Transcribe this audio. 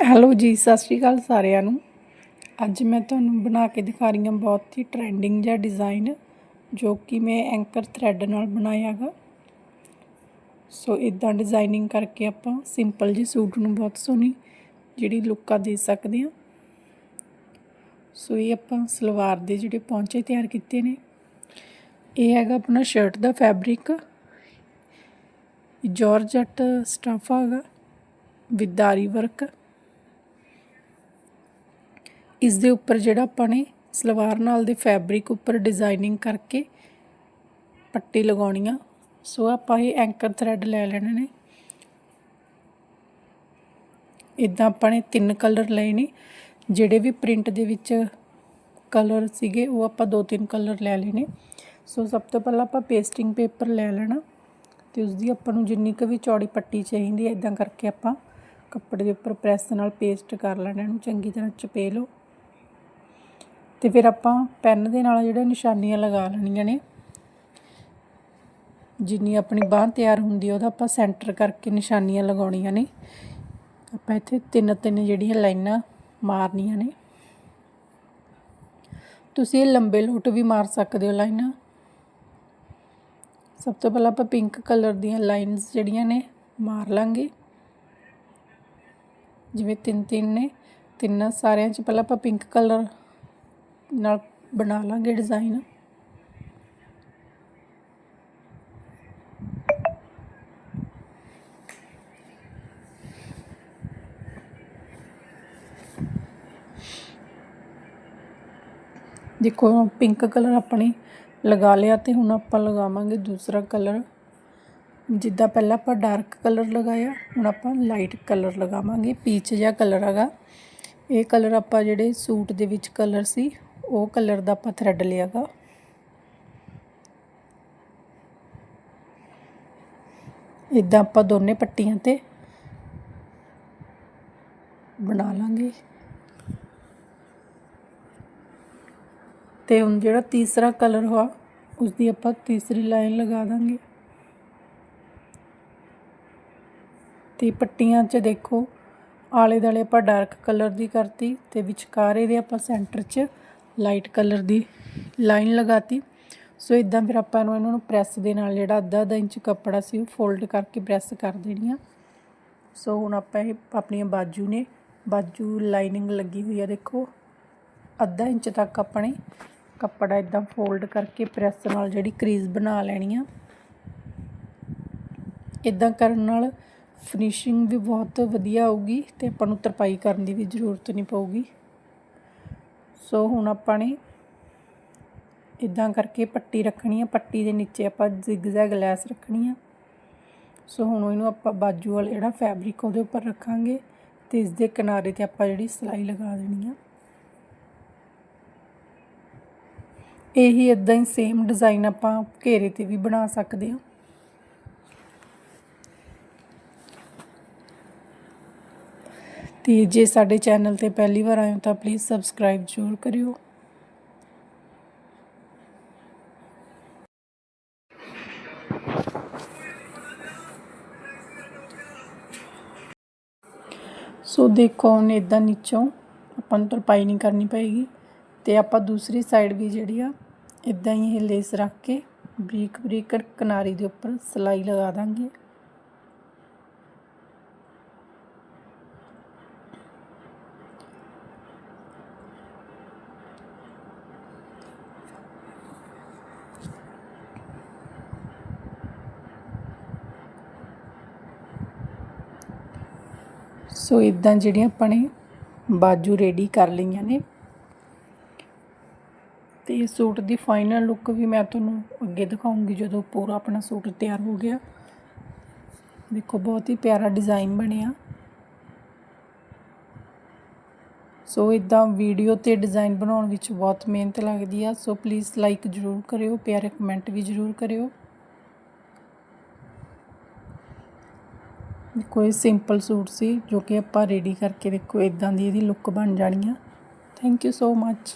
Hello ਜੀ, ਸਤਿ ਸ਼੍ਰੀ ਅਕਾਲ ਸਾਰਿਆਂ ਨੂੰ। ਅੱਜ ਮੈਂ ਤੁਹਾਨੂੰ ਬਣਾ ਕੇ ਦਿਖਾ ਰਹੀ ਹਾਂ ਬਹੁਤ ਹੀ ਟ੍ਰੈਂਡਿੰਗ ਜਿਹਾ ਡਿਜ਼ਾਈਨ ਜੋ ਕਿ ਮੈਂ ਐਂਕਰ ਥ੍ਰੈਡ ਨਾਲ ਬਣਾਇਆ ਗਾ ਸੋ ਇਦਾਂ ਡਿਜ਼ਾਈਨਿੰਗ ਕਰਕੇ ਆਪਾਂ ਸਿੰਪਲ ਜਿਹੇ ਸੂਟ ਨੂੰ ਬਹੁਤ ਸੋਹਣੀ ਜਿਹੜੀ ਲੁੱਕ ਦੇ ਸਕਦੇ ਹਾਂ। ਸੋ ਇਹ ਆਪਾਂ ਸਲਵਾਰ ਦੇ ਜਿਹੜੇ ਪੌਂਚੇ ਤਿਆਰ ਕੀਤੇ ਨੇ। ਇਹ ਹੈਗਾ ਆਪਣਾ ਸ਼ਰਟ ਦਾ ਫੈਬਰਿਕ ਜਾਰਜਟ ਸਟਫ ਹੈਗਾ ਵਿਦਾਰੀ ਵਰਕ ਇਸ ਦੇ ਉੱਪਰ ਜਿਹੜਾ ਆਪਾਂ ਨੇ ਸਲਵਾਰ ਨਾਲ ਦੇ ਫੈਬਰਿਕ ਉੱਪਰ ਡਿਜ਼ਾਈਨਿੰਗ ਕਰਕੇ ਪੱਟੀ ਲਗਾਉਣੀ ਆ। ਸੋ ਆਪਾਂ ਇਹ ਐਂਕਰ ਥਰੈਡ ਲੈ ਲੈਣੇ ਨੇ। ਇਦਾਂ ਆਪਾਂ ਨੇ ਤਿੰਨ ਕਲਰ ਲਏ ਨੇ। ਜਿਹੜੇ ਵੀ ਪ੍ਰਿੰਟ ਦੇ ਵਿੱਚ ਕਲਰ ਸੀਗੇ, ਉਹ ਆਪਾਂ ਦੋ ਤਿੰਨ ਕਲਰ ਲੈ ਲੈਣੇ ਸੋ ਸਭ ਤੋਂ ਪਹਿਲਾਂ ਆਪਾਂ ਪੇਸਟਿੰਗ ਪੇਪਰ ਲੈ ਲੈਣਾ ਤੇ ਉਸ ਦੀ ਆਪਾਂ ਨੂੰ ਜਿੰਨੀ ਕੁ ਵੀ ਚੌੜੀ ਪੱਟੀ ਚਾਹੀਦੀ ਹੈ ਇਦਾਂ ਕਰਕੇ ਆਪਾਂ ਕੱਪੜੇ ਦੇ ਉੱਪਰ ਪ੍ਰੈਸ ਨਾਲ ਪੇਸਟ ਕਰ ਲੈਣਾ, ਇਹਨੂੰ ਚੰਗੀ ਤਰ੍ਹਾਂ ਚਪੇ ਲਓ ਅਤੇ ਫਿਰ ਆਪਾਂ ਪੈਨ ਦੇ ਨਾਲ ਜਿਹੜੇ ਨਿਸ਼ਾਨੀਆਂ ਲਗਾ ਲੈਣੀਆਂ ਨੇ। ਜਿੰਨੀ ਆਪਣੀ ਬਾਹ ਤਿਆਰ ਹੁੰਦੀ ਹੈ ਉਹਦਾ ਆਪਾਂ ਸੈਂਟਰ ਕਰਕੇ ਨਿਸ਼ਾਨੀਆਂ ਲਗਾਉਣੀਆਂ ਨੇ। ਆਪਾਂ ਇੱਥੇ ਤਿੰਨ ਤਿੰਨ ਜਿਹੜੀਆਂ ਲਾਈਨਾਂ ਮਾਰਨੀਆਂ ਨੇ। ਤੁਸੀਂ ਇਹ ਲੰਬੇ ਲੋਟ ਵੀ ਮਾਰ ਸਕਦੇ ਹੋ ਲਾਈਨਾਂ। ਸਭ ਤੋਂ ਪਹਿਲਾਂ ਆਪਾਂ ਪਿੰਕ ਕਲਰ ਦੀਆਂ ਲਾਈਨਸ ਜਿਹੜੀਆਂ ਨੇ ਮਾਰ ਲਾਂਗੇ। ਜਿਵੇਂ ਤਿੰਨ ਤਿੰਨ ਨੇ, ਤਿੰਨਾਂ ਸਾਰਿਆਂ 'ਚ ਪਹਿਲਾਂ ਆਪਾਂ ਪਿੰਕ ਕਲਰ ਨਾਲ ਬਣਾ ਲਾਂਗੇ ਡਿਜ਼ਾਈਨ ਦੇਖੋ ਪਿੰਕ ਕਲਰ ਆਪਣੀ ਲਗਾ ਲਿਆ ਤੇ ਹੁਣ ਆਪਾਂ ਲਗਾਵਾਂਗੇ ਦੂਸਰਾ ਕਲਰ ਜਿੱਦਾਂ ਪਹਿਲਾਂ ਆਪਾਂ ਡਾਰਕ ਕਲਰ ਲਗਾਇਆ, ਹੁਣ ਆਪਾਂ ਲਾਈਟ ਕਲਰ ਲਗਾਵਾਂਗੇ। ਪੀਚ ਜਿਹਾ ਕਲਰ ਹੈਗਾ। ਇਹ ਕਲਰ ਆਪਾਂ ਜਿਹੜੇ ਸੂਟ ਦੇ ਵਿੱਚ ਕਲਰ ਸੀ ਉਹ ਕਲਰ ਦਾ ਆਪਾਂ ਥ੍ਰੈਡ ਲਿਆਗਾ। ਇਦਾਂ ਆਪਾਂ ਦੋਨੇ ਪੱਟੀਆਂ ਤੇ ਬਣਾ ਲਾਂਗੇ। ਤੇ ਹੁਣ ਜਿਹੜਾ ਤੀਸਰਾ ਕਲਰ ਹੋਆ ਉਸ ਦੀ ਆਪਾਂ ਤੀਸਰੀ ਲਾਈਨ ਲਗਾ ਦਾਂਗੇ। ਤੇ ਪੱਟੀਆਂ 'ਚ ਦੇਖੋ ਆਲੇ ਦਾਲੇ ਆਪਾਂ ਡਾਰਕ ਕਲਰ ਦੀ ਕਰਤੀ ਤੇ ਵਿਚਕਾਰ ਇਹਦੇ ਆਪਾਂ ਸੈਂਟਰ 'ਚ ਲਾਈਟ ਕਲਰ ਦੀ ਲਾਈਨ ਲਗਾਤੀ। ਸੋ ਇਦਾਂ ਫਿਰ ਆਪਾਂ ਇਹਨੂੰ, ਇਹਨਾਂ ਨੂੰ ਪ੍ਰੈਸ ਦੇ ਨਾਲ ਜਿਹੜਾ ਅੱਧਾ ਅੱਧਾ ਇੰਚ ਕੱਪੜਾ ਸੀ, ਉਹ ਫੋਲਡ ਕਰਕੇ ਪ੍ਰੈਸ ਕਰ ਦੇਣੀ ਆ। ਸੋ ਹੁਣ ਆਪਾਂ ਇਹ ਆਪਣੀਆਂ ਬਾਜੂ ਨੇ, ਬਾਜੂ ਲਾਈਨਿੰਗ ਲੱਗੀ ਹੋਈ ਆ ਦੇਖੋ। ਅੱਧਾ ਇੰਚ ਤੱਕ ਆਪਣੇ ਕੱਪੜਾ ਇਦਾਂ ਫੋਲਡ ਕਰਕੇ ਪ੍ਰੈਸ ਨਾਲ ਜਿਹੜੀ ਕਰੀਜ਼ ਬਣਾ ਲੈਣੀ ਆ। ਇਦਾਂ ਕਰਨ ਨਾਲ ਫਿਨਿਸ਼ਿੰਗ ਵੀ ਬਹੁਤ ਵਧੀਆ ਆਊਗੀ ਤੇ ਆਪਾਂ ਨੂੰ ਤਰਪਾਈ ਕਰਨ ਦੀ ਵੀ ਜ਼ਰੂਰਤ ਨਹੀਂ ਪਊਗੀ। ਸੋ ਹੁਣ ਆਪਾਂ ਨੇ ਇਦਾਂ ਕਰਕੇ ਪੱਟੀ ਰੱਖਣੀ ਆ। ਪੱਟੀ ਦੇ ਨੀਚੇ ਆਪਾਂ ਜ਼ਿਗਜ਼ੈਗ ਲੈਸ ਰੱਖਣੀ ਆ। ਸੋ ਹੁਣ ਇਹਨੂੰ ਆਪਾਂ ਬਾਜੂ ਵਾਲਾ ਜਿਹੜਾ ਫੈਬਰਿਕ ਉਹਦੇ ਉੱਪਰ ਰੱਖਾਂਗੇ ਤੇ ਇਸ ਦੇ ਕਿਨਾਰੇ ਤੇ ਆਪਾਂ ਜਿਹੜੀ ਸਲਾਈ ਲਗਾ ਦੇਣੀ ਆ। ਇਹੀ ਇਦਾਂ ਹੀ ਸੇਮ ਡਿਜ਼ਾਈਨ ਆਪਾਂ ਘੇਰੇ ਤੇ ਵੀ ਬਣਾ ਸਕਦੇ ਹਾਂ ਤੇ ਜੇ ਸਾਡੇ ਚੈਨਲ ਤੇ ਪਹਿਲੀ ਵਾਰ ਆਏ ਹੋ ਤਾਂ ਪਲੀਜ਼ ਸਬਸਕ੍ਰਾਈਬ ਜ਼ਰੂਰ ਕਰਿਓ। ਸੋ ਦੇਖੋ, ਹੁਣ ਇਦਾਂ ਨੀਚੋਂ ਆਪਾਂ ਨੂੰ ਤਰਪਾਈ ਨਹੀਂ ਕਰਨੀ ਪਏਗੀ ਤੇ ਆਪਾਂ ਦੂਸਰੀ ਸਾਈਡ ਵੀ ਜਿਹੜੀ ਆ ਇਦਾਂ ਹੀ ਇਹ ਲੇਸ ਰੱਖ ਕੇ ਬਰੀਕ ਬਰੀਕ ਕਿਨਾਰੀ ਦੇ ਉੱਪਰ ਸਲਾਈ ਲਗਾ ਦਾਂਗੇ। ਸੋ ਇਦਾਂ ਜਿਹੜੀਆਂ ਆਪਾਂ ਨੇ ਬਾਜੂ ਰੈਡੀ ਕਰ ਲਈਆਂ ਨੇ। ਤੇ ਸੂਟ ਦੀ ਫਾਈਨਲ ਲੁੱਕ ਵੀ ਮੈਂ ਤੁਹਾਨੂੰ ਅੱਗੇ ਦਿਖਾਉਂਗੀ ਜਦੋਂ ਪੂਰਾ ਆਪਣਾ ਸੂਟ ਤਿਆਰ ਹੋ ਗਿਆ। ਦੇਖੋ, ਬਹੁਤ ਹੀ ਪਿਆਰਾ ਡਿਜ਼ਾਈਨ ਬਣਿਆ। ਸੋ ਇਦਾਂ ਵੀਡੀਓ ਤੇ ਡਿਜ਼ਾਈਨ ਬਣਾਉਣ ਵਿੱਚ ਬਹੁਤ ਮਿਹਨਤ ਲੱਗਦੀ ਆ। ਸੋ ਪਲੀਜ਼ ਲਾਈਕ ਜ਼ਰੂਰ ਕਰਿਓ, ਪਿਆਰੇ ਕਮੈਂਟ ਵੀ ਜ਼ਰੂਰ ਕਰਿਓ। ਕੋਈ ਸਿੰਪਲ ਸੂਟ ਸੀ ਜੋ ਕਿ ਆਪਾਂ ਰੈਡੀ ਕਰਕੇ ਦੇਖੋ ਇਦਾਂ ਦੀ ਇਹਦੀ ਲੁੱਕ ਬਣ ਜਾਣੀ ਆ। Thank you so much